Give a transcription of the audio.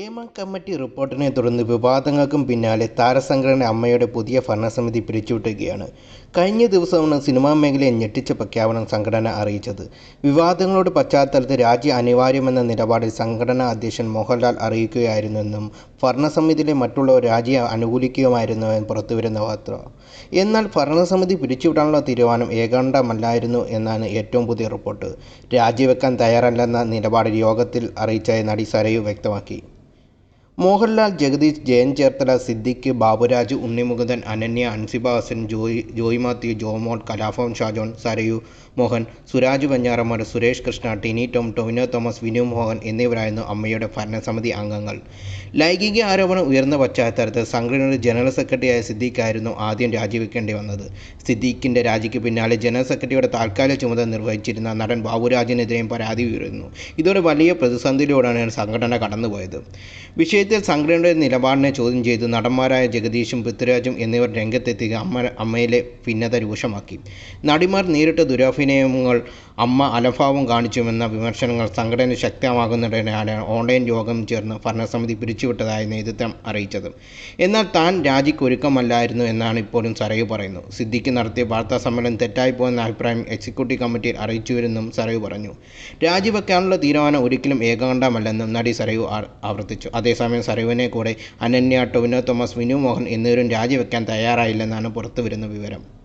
ഏമ committee റിപ്പോർട്ടിനെ തുടർന്ന് വിവാദങ്ങൾക്കും പിന്നാലെ താരസംഘടന അമ്മയുടെ പുതിയ ഭരണസമിതി പിരിച്ചുവിട്ടുകയാണ് കഴിഞ്ഞ ദിവസമാണ് സിനിമാ മേഖലയെ ഞെട്ടിച്ച പ്രഖ്യാപനം സംഘടന അറിയിച്ചത്. വിവാദങ്ങളുടെ പശ്ചാത്തലത്തിൽ രാജി അനിവാര്യമെന്ന നിലപാടിൽ സംഘടനാ അധ്യക്ഷൻ മോഹൻലാൽ അറിയിക്കുകയായിരുന്നെന്നും ഭരണസമിതിയിലെ മറ്റുള്ളവർ രാജിയെ അനുകൂലിക്കുകയുമായിരുന്നുവെന്ന് പുറത്തുവരുന്ന വാർത്ത. എന്നാൽ ഭരണസമിതി പിരിച്ചുവിടാനുള്ള തീരുമാനം ഏകാണ്ടമല്ലായിരുന്നു എന്നാണ് ഏറ്റവും പുതിയ റിപ്പോർട്ട്. രാജിവെക്കാൻ തയ്യാറല്ലെന്ന നിലപാടിൽ യോഗത്തിൽ അറിയിച്ചായി നടി സരയു വ്യക്തമാക്കി. മോഹൻലാൽ ജഗദീഷ് ജയൻ ചേർത്തല സിദ്ദിഖ് ബാബുരാജ് ഉണ്ണിമുകുന്ദൻ അനന്യ അൻസിബ ഹസൻ ജോയി ജോയ് മാത്യു ജോമോൾ കലാഭവൻ ഷാജോൺ സരയു മോഹൻ സുരാജ് വഞ്ഞാറമ്മട് സുരേഷ് കൃഷ്ണ ടിനി ടോം ടൊവിനോ തോമസ് വിനു മോഹൻ എന്നിവരായിരുന്നു അമ്മയുടെ ഭരണസമിതി അംഗങ്ങൾ. ലൈംഗിക ആരോപണം ഉയർന്ന പശ്ചാത്തലത്തിൽ സംഘടനയുടെ ജനറൽ സെക്രട്ടറിയായ സിദ്ദീഖായിരുന്നു ആദ്യം രാജിവെക്കേണ്ടി വന്നത്. സിദ്ദീഖിന്റെ രാജിക്ക് പിന്നാലെ ജനറൽ സെക്രട്ടറിയുടെ താൽക്കാലിക ചുമതല നിർവഹിച്ചിരുന്ന നടൻ ബാബുരാജിനെതിരെയും പരാതി ഉയരുന്നു. ഇതോടെ വലിയ പ്രതിസന്ധിയിലൂടെയാണ് സംഘടന കടന്നുപോയത്. വിഷയത്തിൽ സംഘടനയുടെ നിലപാടിനെ ചോദ്യം ചെയ്ത് നടന്മാരായ ജഗദീഷും പൃഥ്വിരാജും എന്നിവർ രംഗത്തെത്തി അമ്മ അമ്മയിലെ ഭിന്നത രൂക്ഷമാക്കി. നടിമാർ നേരിട്ട ദുരഭിനയങ്ങൾ അമ്മ അലഭാവം കാണിച്ചുവെന്ന വിമർശനങ്ങൾ സംഘടന ശക്തമാകുന്നതിനാണ് ഓൺലൈൻ യോഗം ചേർന്ന് ഭരണസമിതി പിരിച്ചുവിട്ടതായി നേതൃത്വം അറിയിച്ചത്. എന്നാൽ താൻ രാജിക്കൊരുക്കമല്ലായിരുന്നു എന്നാണ് ഇപ്പോഴും സരയു പറയുന്നു സിദ്ദിഖ് നടത്തിയ വാർത്താ സമ്മേളനം തെറ്റായിപ്പോയെന്ന അഭിപ്രായം എക്സിക്യൂട്ടീവ് കമ്മിറ്റിയിൽ അറിയിച്ചുവെന്നും സരയു പറഞ്ഞു. രാജിവെക്കാനുള്ള തീരുമാനം ഒരിക്കലും ഏകകണ്ഠമല്ലെന്നും നടി സരയു ആവർത്തിച്ചു. അതേസമയം സരയുവിനെ കൂടെ അനന്യ ടൊവിനോ തോമസ് വിനു മോഹൻ എന്നിവരും രാജിവെക്കാൻ തയ്യാറായില്ലെന്നാണ് പുറത്തുവരുന്ന വിവരം.